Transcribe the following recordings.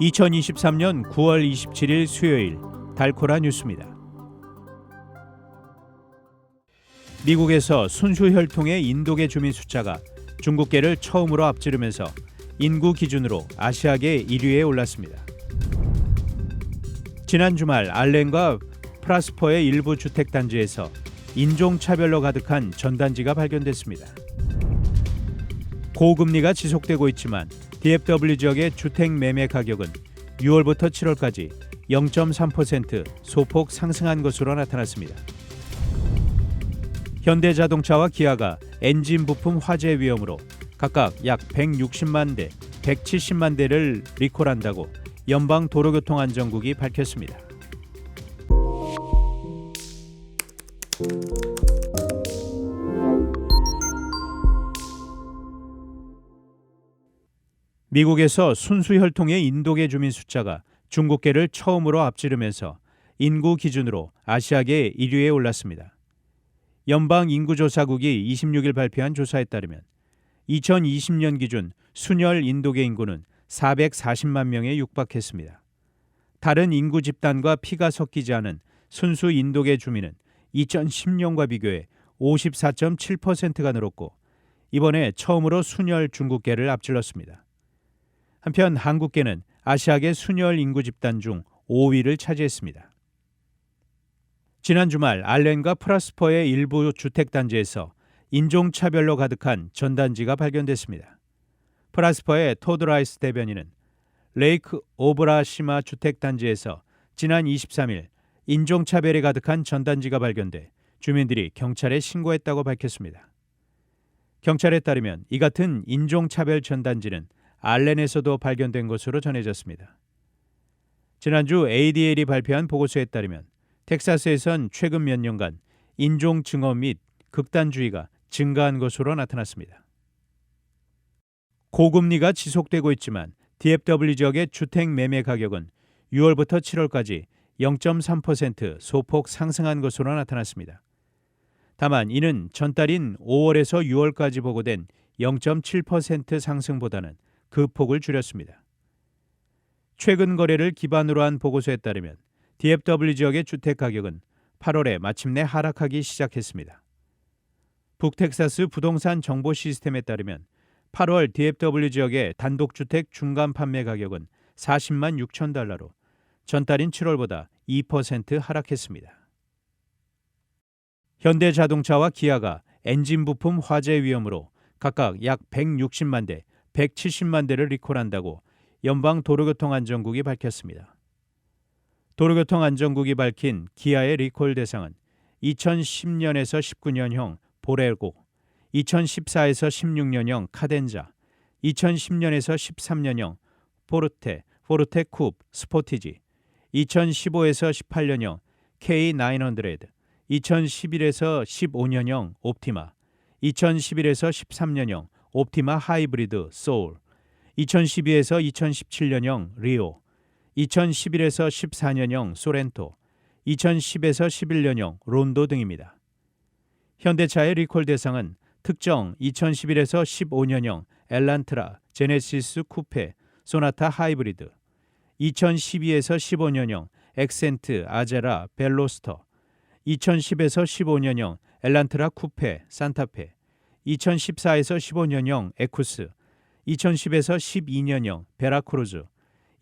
2023년 9월 27일 수요일 달코라 뉴스입니다. 미국에서 순수 혈통의 인도계 주민 숫자가 중국계를 처음으로 앞지르면서 인구 기준으로 아시아계 1위에 올랐습니다. 지난 주말 알렌과 프라스퍼의 일부 주택 단지에서 인종 차별로 가득한 전단지가 발견됐습니다. 고금리가 지속되고 있지만 DFW 지역의 주택 매매 가격은 6월부터 7월까지 0.3% 소폭 상승한 것으로 나타났습니다. 현대자동차와 기아가 엔진 부품 화재 위험으로 각각 약 160만 대, 170만 대를 리콜한다고 연방 도로교통안전국이 밝혔습니다. 미국에서 순수 혈통의 인도계 주민 숫자가 중국계를 처음으로 앞지르면서 인구 기준으로 아시아계 1위에 올랐습니다. 연방 인구조사국이 26일 발표한 조사에 따르면 2020년 기준 순혈 인도계 인구는 440만 명에 육박했습니다. 다른 인구 집단과 피가 섞이지 않은 순수 인도계 주민은 2010년과 비교해 54.7%가 늘었고 이번에 처음으로 순혈 중국계를 앞질렀습니다. 한편 한국계는 아시아계 순혈 인구 집단 중 5위를 차지했습니다. 지난 주말 알렌과 프라스퍼의 일부 주택 단지에서 인종 차별로 가득한 전단지가 발견됐습니다. 프라스퍼의 토드라이스 대변인은 레이크 오브라시마 주택 단지에서 지난 23일 인종 차별이 가득한 전단지가 발견돼 주민들이 경찰에 신고했다고 밝혔습니다. 경찰에 따르면 이 같은 인종 차별 전단지는 알렌에서도 발견된 것으로 전해졌습니다. 지난주 ADL이 발표한 보고서에 따르면 텍사스에선 최근 몇 년간 인종 증오 및 극단주의가 증가한 것으로 나타났습니다. 고금리가 지속되고 있지만 DFW 지역의 주택 매매 가격은 6월부터 7월까지 0.3% 소폭 상승한 것으로 나타났습니다. 다만 이는 전달인 5월에서 6월까지 보고된 0.7% 상승보다는 그 폭을 줄였습니다. 최근 거래를 기반으로 한 보고서에 따르면 DFW 지역의 주택 가격은 8월에 마침내 하락하기 시작했습니다. 북텍사스 부동산 정보 시스템에 따르면 8월 DFW 지역의 단독주택 중간 판매 가격은 40만 6천 달러로 전달인 7월보다 2% 하락했습니다. 현대자동차와 기아가 엔진 부품 화재 위험으로 각각 약 160만 대, 170만 대를 리콜한다고 연방 도로교통안전국이 밝혔습니다. 도로교통안전국이 밝힌 기아의 리콜 대상은 2010년에서 19년형 보레고, 2014에서 16년형 카덴자, 2010년에서 13년형 포르테, 포르테 쿱, 스포티지, 2015에서 18년형 K900, 2011에서 15년형 옵티마, 2011에서 13년형 옵티마 하이브리드 소울, 2012에서 2017년형 리오, 2011에서 14년형 소렌토, 2010에서 11년형 론도 등입니다. 현대차의 리콜 대상은 특정 2011에서 15년형 엘란트라, 제네시스 쿠페, 소나타 하이브리드, 2012에서 15년형 엑센트, 아제라, 벨로스터, 2010에서 15년형 엘란트라 쿠페, 산타페, 2014에서 15년형 에쿠스, 2010에서 12년형 베라크루즈,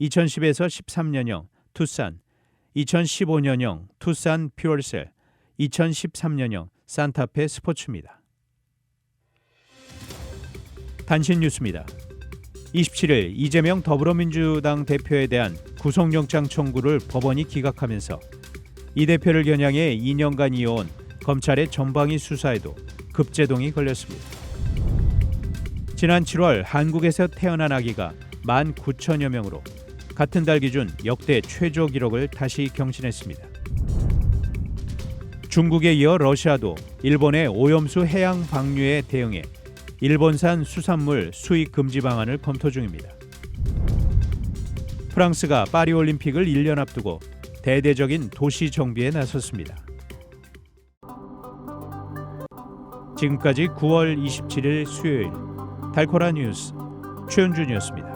2010에서 13년형 투싼, 2015년형 투싼 퓨얼셀, 2013년형 산타페 스포츠입니다. 단신 뉴스입니다. 27일 이재명 더불어민주당 대표에 대한 구속영장 청구를 법원이 기각하면서 이 대표를 겨냥해 2년간 이어온 검찰의 전방위 수사에도 급제동이 걸렸습니다. 지난 7월 한국에서 태어난 아기가 1만 9천여 명으로 같은 달 기준 역대 최저 기록을 다시 경신했습니다. 중국에 이어 러시아도 일본의 오염수 해양 방류에 대응해 일본산 수산물 수입 금지 방안을 검토 중입니다. 프랑스가 파리 올림픽을 1년 앞두고 대대적인 도시 정비에 나섰습니다. 지금까지 9월 27일 수요일 달코라 뉴스 최현준이었습니다.